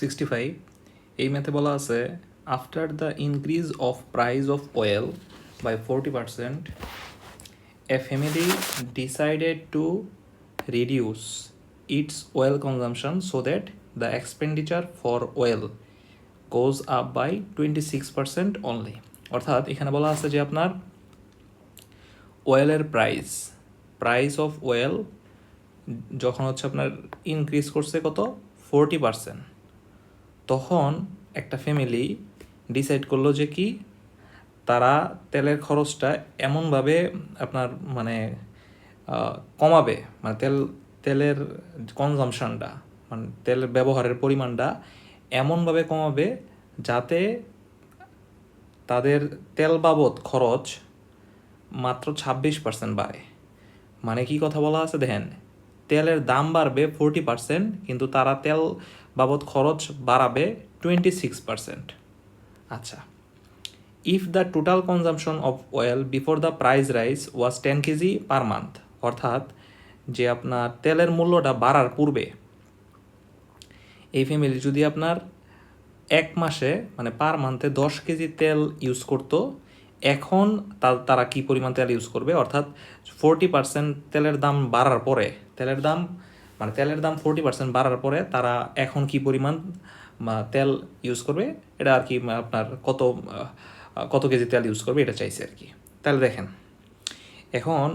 Sixty five এই ম্যাথে বলা আছে after the increase of price of oil by forty percent a family decided to reduce its oil consumption so that the expenditure for oil goes up by twenty six percent only অর্থাৎ এখানে বলা আছে যে আপনার অয়েলের price price of well যখন হচ্ছে আপনার ইনক্রিজ করছে কত? ফোরটি পার্সেন্ট তখন একটা ফ্যামিলি ডিসাইড করল যে কি, তারা তেলের খরচটা এমনভাবে আপনার মানে কমাবে মানে তেল, তেলের কনজামশনটা মানে তেলের ব্যবহারের পরিমাণটা এমনভাবে কমাবে যাতে তাদের তেল বাবদ খরচ মাত্র ছাব্বিশ পার্সেন্ট বাড়ে। মানে কি কথা বলা আছে দেখেন? তেলের দাম বাড়বে ফোরটি পার্সেন্ট কিন্তু তারা তেল বাবদ খরচ বাড়াবে টোয়েন্টি সিক্স পার্সেন্ট আচ্ছা if the total consumption of oil before the price rise was ten kg per month অর্থাৎ যে আপনার তেলের মূল্যটা বাড়ার পূর্বে, এই ফ্যামিলি যদি আপনার এক মাসে মানে পার মান্থে দশ কেজি তেল ইউজ করতো, এখন তারা কি পরিমাণ তেল ইউজ করবে? অর্থাৎ ফোরটি পার্সেন্ট তেলের দাম বাড়ার পরে, তেলের দাম মানে তেলের দাম ফোরটি পার্সেন্ট বাড়ার পরে তারা এখন কি পরিমাণ তেল ইউজ করবে? এটা আর কি আপনার কত কত কেজি তেল ইউজ করবে? এটা চাইছে আর কি। তাহলে দেখেন, এখন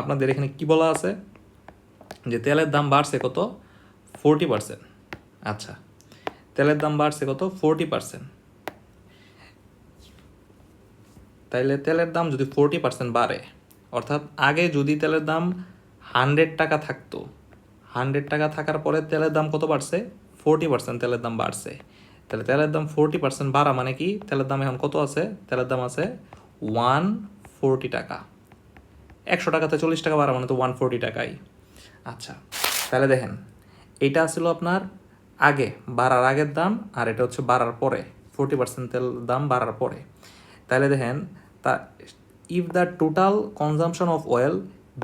আপনাদের এখানে কি বলা আছে? যে তেলের দাম বাড়ছে কত? ফোরটি পার্সেন্ট আচ্ছা তেলের দাম বাড়ছে কত? ফোরটি পার্সেন্ট তাইলে তেলের দাম যদি ফোরটি পার্সেন্ট বাড়ে অর্থাৎ আগে যদি তেলের দাম হান্ড্রেড টাকা থাকতো, হান্ড্রেড টাকা থাকার পরে তেলের দাম কত বাড়ছে? ফোরটি পার্সেন্ট তেলের দাম বাড়ছে। তাহলে তেলের দাম ফোরটি পার্সেন্ট বাড়া মানে কি? তেলের দাম এখন কত আছে? তেলের দাম আছে ওয়ান ফোরটি টাকা। একশো টাকাতে চল্লিশ টাকা বাড়া মানে তো ওয়ান ফোরটি টাকাই। আচ্ছা তাহলে দেখেন এইটা ছিল আপনার আগে, বাড়ার আগের দাম আর এটা হচ্ছে বাড়ার পরে, ফোরটি পার্সেন্ট তেল দাম বাড়ার পরে। তাহলে দেখেন, তা if the total consumption of oil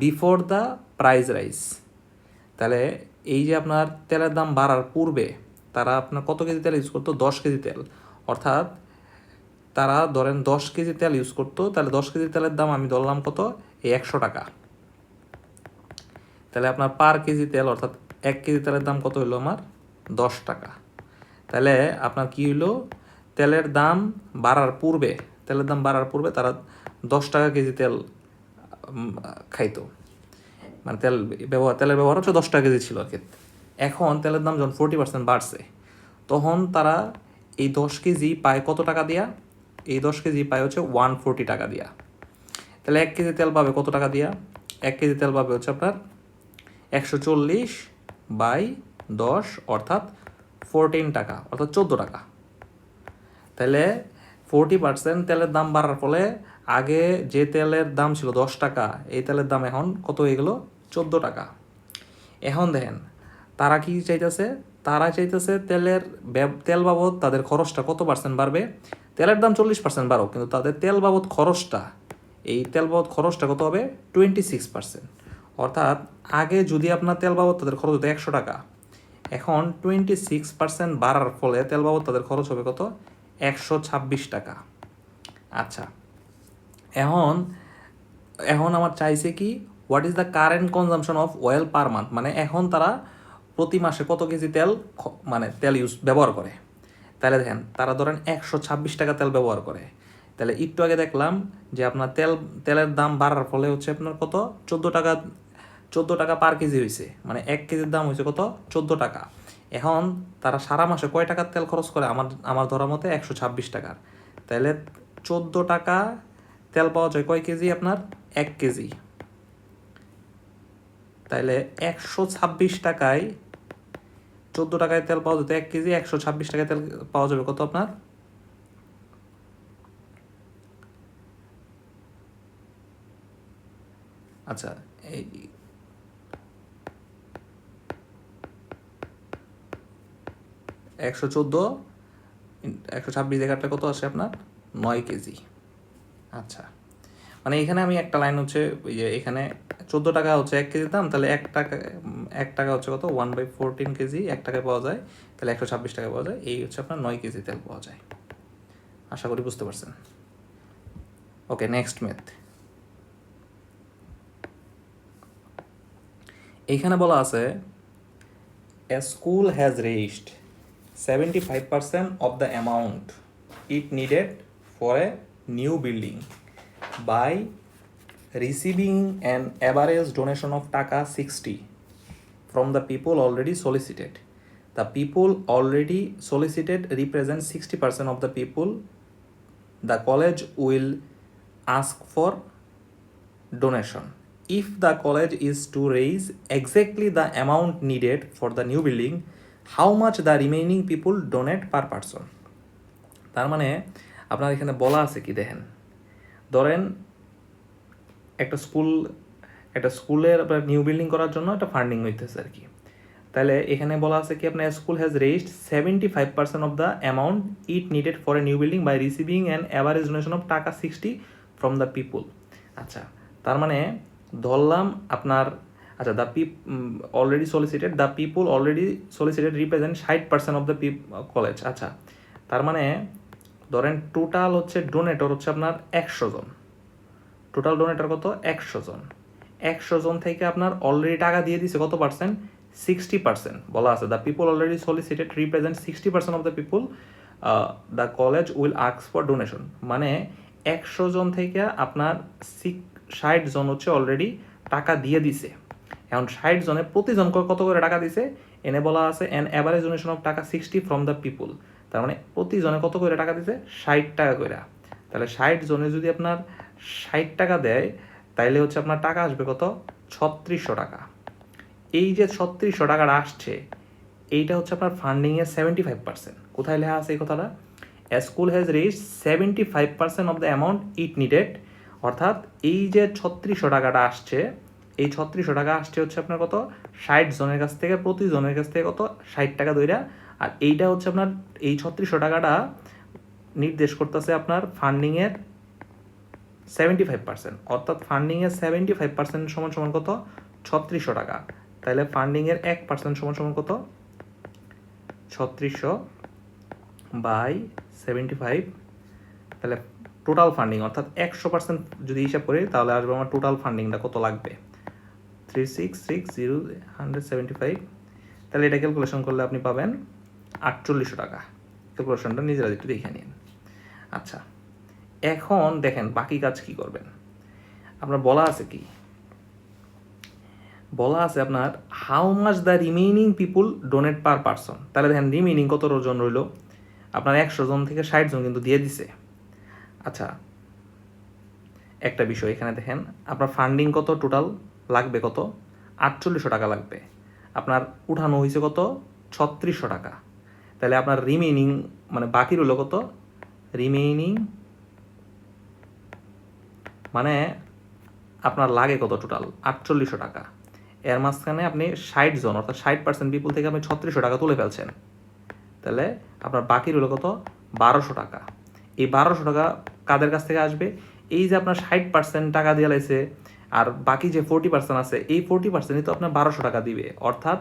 before the price rise তাহলে এই যে আপনার তেলের দাম বাড়ার পূর্বে তারা আপনার কত কেজি তেল ইউজ করতো? দশ কেজি তেল। অর্থাৎ তারা ধরেন দশ কেজি তেল ইউজ করতো, তাহলে দশ কেজি তেলের দাম আমি ধরলাম কত? এই একশো টাকা। তাহলে আপনার পার কেজি তেল, অর্থাৎ এক কেজি তেলের দাম কত হইল আমার? দশ টাকা। তাহলে আপনার কি হইল? তেলের দাম বাড়ার পূর্বে, তেলের দাম বাড়ার পূর্বে তারা দশ টাকা কেজি তেল খাইতো। মানে তেল ব্যবহার, তেলের ব্যবহার হচ্ছে দশ টাকা কেজি ছিল আর কি। এখন তেলের দাম যখন ফোরটি পার্সেন্ট বাড়ছে, তখন তারা এই দশ কেজি পায় কত টাকা দিয়া? এই দশ কেজি পায় হচ্ছে ওয়ান ফোরটি টাকা দিয়া। তাহলে এক কেজি তেল পাবে কত টাকা দিয়া? এক কেজি তেল পাবে হচ্ছে আপনার একশো চল্লিশ বাই দশ, অর্থাৎ ফোরটিন টাকা, অর্থাৎ চোদ্দ টাকা। তাহলে ফোরটি পার্সেন্ট তেলের দাম বাড়ার ফলে আগে যে তেলের দাম ছিল দশ টাকা, এই তেলের দাম এখন কত হয়ে গেল? চোদ্দ টাকা। এখন দেখেন, তারা কি চাইতেছে? তারা চাইতেছে তেলের তেল বাবদ তাদের খরচটা কত পার্সেন্ট বাড়বে? তেলের দাম চল্লিশ পার্সেন্ট বাড়ো কিন্তু তাদের তেল বাবদ খরচটা, এই তেল বাবদ খরচটা কত হবে? টোয়েন্টি সিক্স পার্সেন্ট অর্থাৎ আগে যদি আপনার তেল বাবদ তাদের খরচ হতো একশো টাকা, এখন টোয়েন্টি সিক্স পার্সেন্ট বাড়ার ফলে তেল বাবদ তাদের খরচ হবে কত? একশো ছাব্বিশ টাকা। আচ্ছা এখন এখন আমার চাইছে কি what is the current consumption of oil per month মানে এখন তারা প্রতি মাসে কত কেজি তেল মানে তেল ইউজ ব্যবহার করে? তাহলে দেখেন, তারা ধরেন একশো ছাব্বিশ টাকা তেল ব্যবহার করে। তাহলে একটু আগে দেখলাম যে আপনার তেল, তেলের দাম বাড়ার ফলে হচ্ছে আপনার কত? চোদ্দ টাকা চোদ্দ টাকা পার কেজি হয়েছে মানে এক কেজির দাম হয়েছে কত? চোদ্দ টাকা। এখন তারা সারা মাসে কয় টাকার তেল খরচ করে? আমার আমার ধরা মতে একশো ছাব্বিশ টাকার। তাহলে চোদ্দ টাকা তেল পাওয়া যায় কয় কেজি আপনার? এক কেজি। তাইলে একশো ছাব্বিশ টাকায় চোদ্দ টাকায় তেল পাওয়া যেত, এক কেজি একশো ছাব্বিশ টাকায় তেল পাওয়া যাবে। কত আপনার? আচ্ছা এই একশো চোদ্দ, একশো ছাব্বিশ এগারোটা কত আসে আপনার? নয় কেজি। আচ্ছা। মানে এখানে আমি একটা লাইন হচ্ছে এখানে চোদ্দ টাকা হচ্ছে এক কেজি দাম, তাহলে এক টাকা এক টাকা হচ্ছে কত? ওয়ান বাই ফোরটিন কেজি, এক টাকায় পাওয়া যায়, তাহলে একশো ছাব্বিশ টাকা পাওয়া যায়, এই হচ্ছে আপনার নয় কেজি তেল পাওয়া যায়। আশা করি বুঝতে পারছেন। ওকে নেক্সট মেথ এইখানে বলা আছে a school has raised seventy five percent of the amount it needed for a new building by receiving an average donation of টাকা sixty from the people already solicited. The people already solicited represent 60% of the people. The college will ask for donation. If the college is to raise exactly the amount needed for the new building, how much the remaining people donate per person? তার মানে আপনার এখানে বলা আছে কি, দেখেন। ধরেন একটা স্কুল, একটা স্কুলের আপনার নিউ বিল্ডিং করার জন্য একটা ফান্ডিং হইতেছে আর কি। তাহলে এখানে বলা আছে কি, আপনার school has raised seventy five percent of the amount it needed for a new building by receiving an average donation of টাকা সিক্সটি ফ্রম দ্য পিপুল আচ্ছা তার মানে ধরলাম আপনার আচ্ছা the peep already solicited the people already solicited represent ষাট percent of the peep college আচ্ছা তার মানে ধরেন টোটাল হচ্ছে ডোনেটর হচ্ছে আপনার একশো জন। টোটাল ডোনেটর কত? একশো জন। একশো জন থেকে আপনার অলরেডি টাকা দিয়ে দিছে কত পার্সেন্ট সিক্সটি পার্সেন্ট বলা আছে। The people already solicited represent sixty percent of the people the college will আক্স for donation মানে একশো জন থেকে আপনার ষাট জন হচ্ছে অলরেডি টাকা দিয়ে দিছে। এখন ষাট জনে প্রতিজন কত করে টাকা দিছে? এনে বলা আছে অ্যান অ্যাভারেজ ডোনেশন অফ টাকা সিক্সটি ফ্রম দ্য পিপুল তার মানে প্রতিজনে কত করে টাকা দিছে? ষাট টাকা করে তাহলে ষাট জনে যদি আপনার ষাট টাকা দেয়, তাইলে হচ্ছে আপনার টাকা আসবে কত? ছত্রিশশো টাকা। এই যে ছত্রিশশো টাকাটা আসছে, এইটা হচ্ছে আপনার ফান্ডিংয়ের সেভেন্টি ফাইভ পার্সেন্ট কোথায় লেখা আছে এই কথাটা? School has reach seventy five percent of the amount it needed অর্থাৎ এই যে ছত্রিশশো টাকাটা আসছে, এই ছত্রিশশো টাকা আসছে হচ্ছে আপনার কত? ষাট জনের কাছ থেকে প্রতি জনের কাছ থেকে কত? ষাট টাকা দইরা আর এইটা হচ্ছে আপনার এই ছত্রিশশো টাকাটা নির্দেশ করতেছে আপনার ফান্ডিংয়ের সেভেন্টি ফাইভ পার্সেন্ট অর্থাৎ ফান্ডিংয়ের সেভেন্টি ফাইভ পার্সেন্ট সমান সমান কত? ছত্রিশশো টাকা। তাহলে ফান্ডিংয়ের এক পার্সেন্ট সমান সমান কত? ছত্রিশশো বাই সেভেন্টি ফাইভ তাহলে টোটাল ফান্ডিং অর্থাৎ একশো পার্সেন্ট যদি হিসাব করি, তাহলে আসবে আমার টোটাল ফান্ডিংটা কত লাগবে? Three six six zero hundred seventy five তাহলে এটা ক্যালকুলেশন করলে আপনি পাবেন আটচল্লিশশো টাকা। ক্যালকুলেশনটা নিজেরা একটু দেখে নিন। আচ্ছা এখন দেখেন বাকি কাজ কি করবেন? আপনার বলা আছে কি? বলা আছে আপনার how much the remaining people donate per person তাহলে দেখেন রিমেইনিং কত জন রইল? আপনার একশো জন থেকে ষাট জন কিন্তু দিয়ে দিছে। আচ্ছা একটা বিষয় এখানে দেখেন, আপনার ফান্ডিং কত টোটাল লাগবে কত? আটচল্লিশশো টাকা লাগবে। আপনার উঠানো হয়েছে কত? ছত্রিশশো টাকা। তাহলে আপনার রিমেইনিং মানে বাকি রইল কত? রিমেইনিং মানে আপনার লাগে কত টোটাল আটচল্লিশশো টাকা। এর মাঝখানে আপনি ষাট জন, অর্থাৎ ষাট পার্সেন্ট পিপুল থেকে আপনি ছত্রিশশো টাকা তুলে ফেলছেন। তাহলে আপনার বাকি রইল কত? বারোশো টাকা। এই বারোশো টাকা কাদের কাছ থেকে আসবে? এই যে আপনার ষাট পার্সেন্ট টাকা দিয়ে লাইছে আর বাকি যে ফোরটি পার্সেন্ট আছে, এই ফোরটি পার্সেন্টই তো আপনার বারোশো টাকা দিবে। অর্থাৎ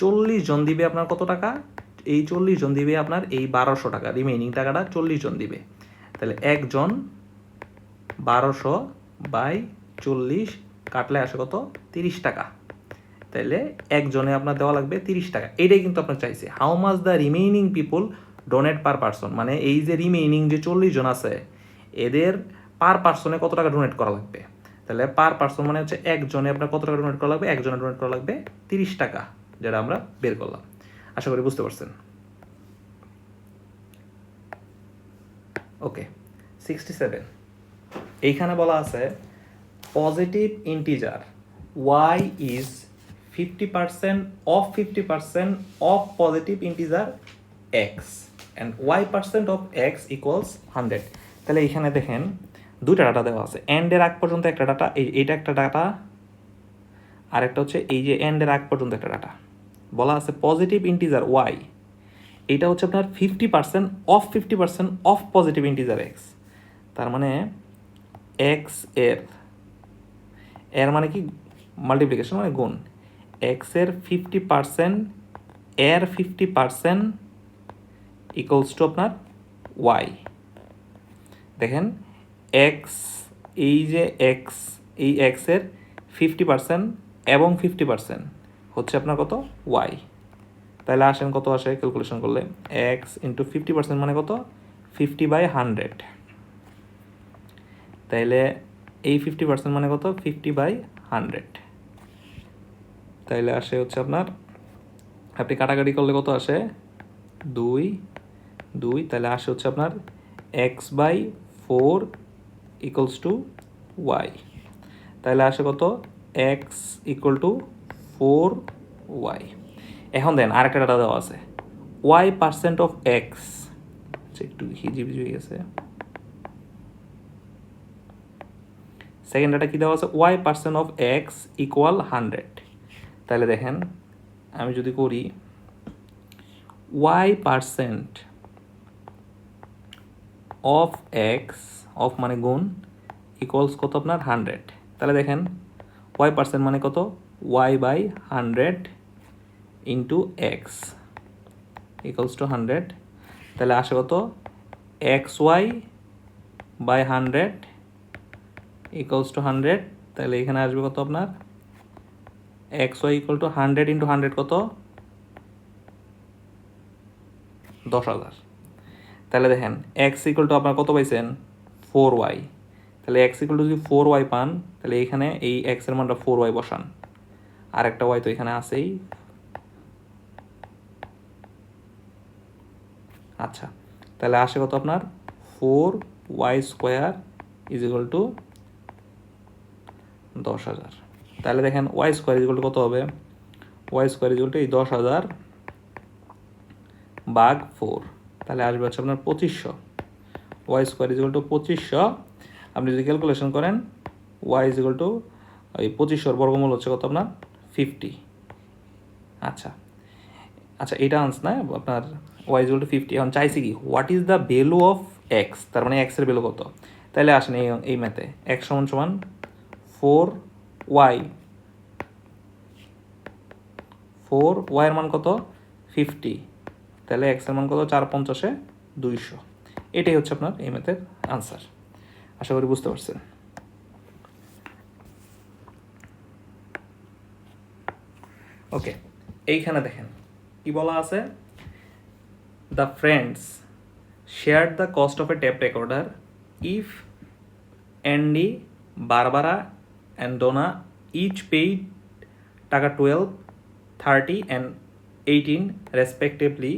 চল্লিশ জন দিবে আপনার কত টাকা? এই চল্লিশ জন দিবে আপনার এই বারোশো টাকা রিমেইনিং টাকাটা চল্লিশ জন দিবে। তাহলে একজন বারোশো বাই চল্লিশ কাটলে আসে কত? তিরিশ টাকা। তাহলে একজনে আপনার দেওয়া লাগবে তিরিশ টাকা। এটাই কিন্তু আপনার চাইছে। How much the remaining people donate per person মানে এই যে রিমেইনিং যে চল্লিশ জন আছে, এদের পার পার্সনে কত টাকা ডোনেট করা লাগবে? তাহলে পার পার্সন মানে হচ্ছে একজনে আপনার কত টাকা ডোনেট করা লাগবে? একজনে ডোনেট করা লাগবে তিরিশ টাকা, যেটা আমরা বের করলাম। আশা করি বুঝতে পারছেন। ওকে সিক্সটি সেভেন এইখানে বলা আছে positive integer Y is fifty percent of fifty percent of positive integer X and Y percent of X equals hundred তাহলে এইখানে দেখেন, দুইটা ডাটা দেওয়া আছে। এন্ডের আগ পর্যন্ত একটা ডাটা এই এইটা একটা ডাটা আর একটা হচ্ছে এই যে এন্ডের আগ পর্যন্ত একটা ডাটা বলা আছে পজিটিভ ইন্টিজার ওয়াই এটা হচ্ছে আপনার fifty percent of fifty percent of positive integer X তার মানে এক্সের এর মানে কি? মাল্টিপ্লিকেশন মানে গুণ। এক্সের ফিফটি পার্সেন্ট এর ফিফটি পার্সেন্ট ইকুয়ালস টু আপনার ওয়াই দেখেন এক্স এই যে এক্স এই এক্সের ফিফটি পার্সেন্ট এবং ফিফটি পার্সেন্ট হচ্ছে আপনার কত? ওয়াই তাহলে আসেন কত আসে? ক্যালকুলেশন করলে এক্স ইন্টু ফিফটি পার্সেন্ট মানে কত? ফিফটি বাই হান্ড্রেড তাইলে এই ফিফটি পার্সেন্ট মানে কত? ফিফটি বাই হান্ড্রেড তাইলে আসে হচ্ছে আপনার, আপনি কাটাকাটি করলে কত আসে? দুই দুই তাহলে আসে হচ্ছে আপনার X by four equals to Y তাহলে আসে কত? X equal to four Y. এখন দেন আরেকটা ডাটা দেওয়া আছে। Y percent of X. একটু হিজিবিজি হয়ে গেছে। সেকেন্ড ডাটা কী দেওয়া আছে? Y percent of X equal hundred তাহলে দেখেন, আমি যদি করি, Y percent of X, of মানে গুণ ইকুয়ালস কত আপনার? হান্ড্রেড তাহলে দেখেন, ওয়াই পার্সেন্ট মানে কত? Y by hundred into X equals to hundred তাহলে আসে কত? X Y by hundred equals to hundred তাহলে এখানে আসবে কত আপনার? X Y equal to hundred into hundred কত? দশ হাজার। তাহলে দেখেন এক্স ইকুয়াল টু আপনার কত পাইছেন? ফোর ওয়াই তাহলে এক্স ইকুয়াল টু যদি ফোর ওয়াই পান, তাহলে এখানে এই এক্সের মানটা ফোর ওয়াই বসান। আর একটা ওয়াই তো এখানে আছেই। আচ্ছা তাহলে আসে কত আপনার? Four Y square is equal to দশ হাজার। তাহলে দেখেন ওয়াই স্কোয়ার ইজ কত হবে? ওয়াই স্কোয়ার ইজ টু এই দশ হাজার বাঘ ফোর। তাহলে আসবে হচ্ছে আপনার পঁচিশশো। ওয়াই স্কোয়ার ইজ টু পঁচিশশো। আপনি যদি ক্যালকুলেশন করেন, ওয়াই ইজ টু এই পঁচিশশোর বর্গমূল হচ্ছে কত আপনার? ফিফটি। আচ্ছা। আচ্ছা এটা আনস না, আপনার ওয়াই ইজ টু ফিফটি এখন চাইছি কি what is the value of X তার মানে এক্সের ভ্যালু কত? তাহলে আসেন এই এই ম্যাথে এক্স সমান সমান ফোর ওয়াই ফোর ওয়াইয়ের মান কত? ফিফটি তাহলে এক্সের মান কত? চার পঞ্চাশে দুইশো। এটাই হচ্ছে আপনার এই ম্যাথের আনসার আশা করি বুঝতে পারছেন ওকে এইখানে দেখেন, কি বলা আছে? The friends share the cost of a tape recorder if Andy Barbara and Donna each paid টাকা twelve thirty and eighteen respectively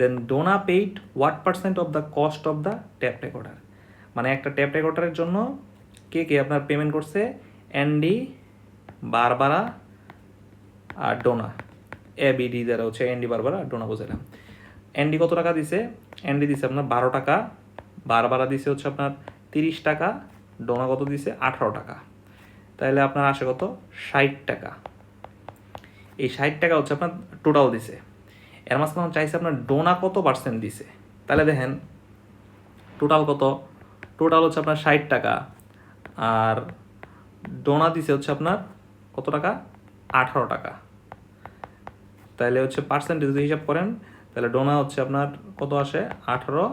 then Donna paid what percent of the cost of the tape recorder মানে একটা tap রেকর্ডারের জন্য কে কে আপনার payment করছে? Andy Barbara আর Donna A BD যারা হচ্ছে Andy বারবার ডোনা বোঝালাম অ্যান্ডি কত টাকা দিছে? অ্যান্ডি দিছে আপনার বারো টাকা। বারবারা দিছে হচ্ছে আপনার তিরিশ টাকা। ডোনা কত দিছে? আঠারো টাকা। তাহলে আপনার আসে কত? ষাট টাকা। এই ষাট টাকা হচ্ছে আপনার টোটাল দিছে। এর মাঝখানে চাইছে আপনার ডোনা কত পার্সেন্ট দিছে? তাহলে দেখেন টোটাল কত? টোটাল হচ্ছে আপনার ষাট টাকা। আর ডোনা দিছে হচ্ছে আপনার কত টাকা? আঠারো টাকা। তাহলে হচ্ছে পার্সেন্টেজ যদি হিসাব করেন, তাহলে ডোনা হচ্ছে আপনার কত আসে? আঠারো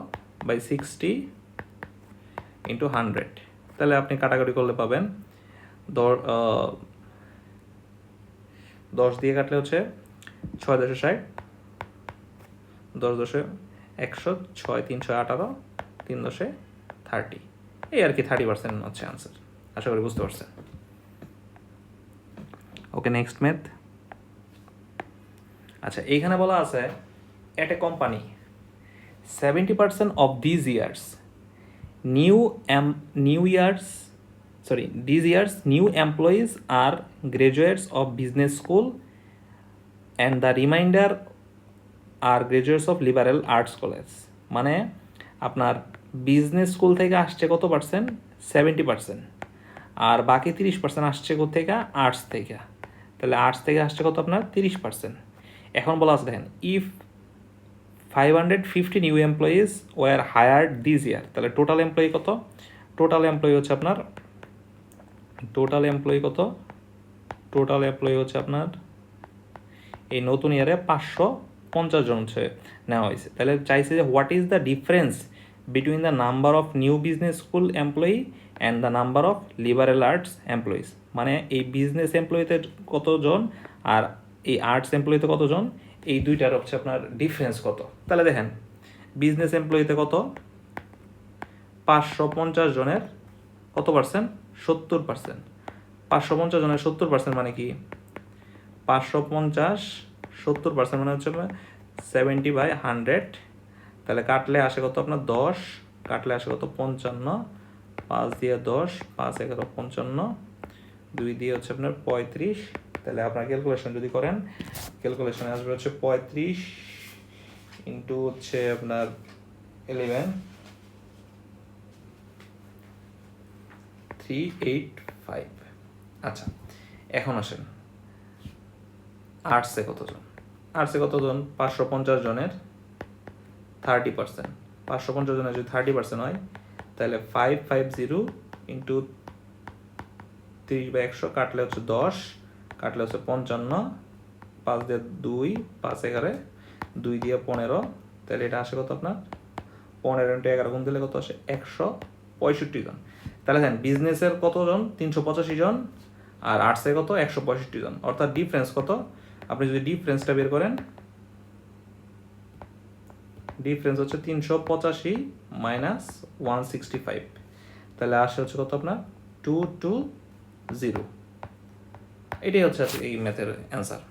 বাই সিক্সটি ইন্টু হান্ড্রেড তাহলে আপনি কাটাকাটি করলে পাবেন দশ দিয়ে কাটলে হচ্ছে ছয় দশে ষাট, দশ দশে একশো, ছয় তিনশো আঠারো, তিন দশে থার্টি এই আর কি থার্টি পার্সেন্ট হচ্ছে আনসার আশা করি বুঝতে পারছেন। ওকে নেক্সট ম্যাথ আচ্ছা এইখানে বলা আছে at a company seventy percent of these years new em new years sorry these years new employees are graduates of business school and the remainder are graduates of liberal arts college মানে আপনার business school থেকে আসছে কত percent seventy percent আর বাকি তিরিশ percent আসছে কোথেকে arts থেকে। তাহলে আর্টস থেকে আসছে কত আপনার? তিরিশ পার্সেন্ট এখন বলা আছে, দেখেন if five hundred fifty new employees were hired this year তাহলে টোটাল এমপ্লয়ি কত? টোটাল এমপ্লয়ি হচ্ছে আপনার টোটাল এমপ্লয়ি কত? টোটাল এমপ্লয়ি হচ্ছে আপনার, এই নতুন ইয়ারে পাঁচশো পঞ্চাশ জন হচ্ছে নেওয়া হয়েছে। তাহলে চাইছে যে what is the difference between the number of new business school employee and the number of liberal arts employees মানে এই বিজনেস এমপ্লয়িতে কতজন আর এই আর্টস এমপ্লয়িতে কতজন? এই দুইটার হচ্ছে আপনার ডিফারেন্স কত? তাহলে দেখেন বিজনেস এমপ্লয়িতে কত? পাঁচশো পঞ্চাশ জনের কত পার্সেন্ট সত্তর পার্সেন্ট পাঁচশো পঞ্চাশ জনের সত্তর পার্সেন্ট মানে কি? পাঁচশো পঞ্চাশ, সত্তর পার্সেন্ট মানে হচ্ছে সেভেন্টি বাই হান্ড্রেড তাহলে কাটলে আসে কত আপনার? দশ। কাটলে আসে কত? পঞ্চান্ন। পাঁচ দিয়ে দশ, পাঁচ এগারো পঞ্চান্ন। দুই দিয়ে হচ্ছে আপনার পঁয়ত্রিশ। তাহলে আপনার ক্যালকুলেশন যদি করেন ক্যালকুলেশনে আসবে হচ্ছে পঁয়ত্রিশ ইন্টু হচ্ছে আপনার ইলেভেন থ্রি এইট ফাইভ আচ্ছা এখন আসেন। আর্টসে কতজন? আর্টসে কতজন? পাঁচশো পঞ্চাশ জনের থার্টি পার্সেন্ট পাঁচশো পঞ্চাশ জনের যদি থার্টি পার্সেন্ট হয়, তাহলে ফাইভ ফাইভ জিরো ইন্টু তিরিশ বা একশো কাটলে হচ্ছে দশ। কাটলে হচ্ছে পঞ্চান্ন, পাঁচ দিয়ে দুই, পাঁচ এগারো, দুই দিয়ে পনেরো, তাহলে এটা আসে কত আপনার? পনেরো ইন্টু এগারো গুণ দিলে কত আসে? একশো পঁয়ষট্টি জন। তাহলে দেখেন, বিজনেসের কতজন? তিনশো পঁচাশি জন। আর আর্টসে কত? একশো পঁয়ষট্টি জন। অর্থাৎ ডিফারেন্স কত? আপনি যদি ডিফারেন্সটা বের করেন ডিফারেন্স হচ্ছে তিনশো পঁচাশি মাইনাস ওয়ান সিক্সটি ফাইভ তাহলে আসে হচ্ছে কত আপনার? টু টু জিরো এটাই হচ্ছে এই ম্যাথের অ্যান্সার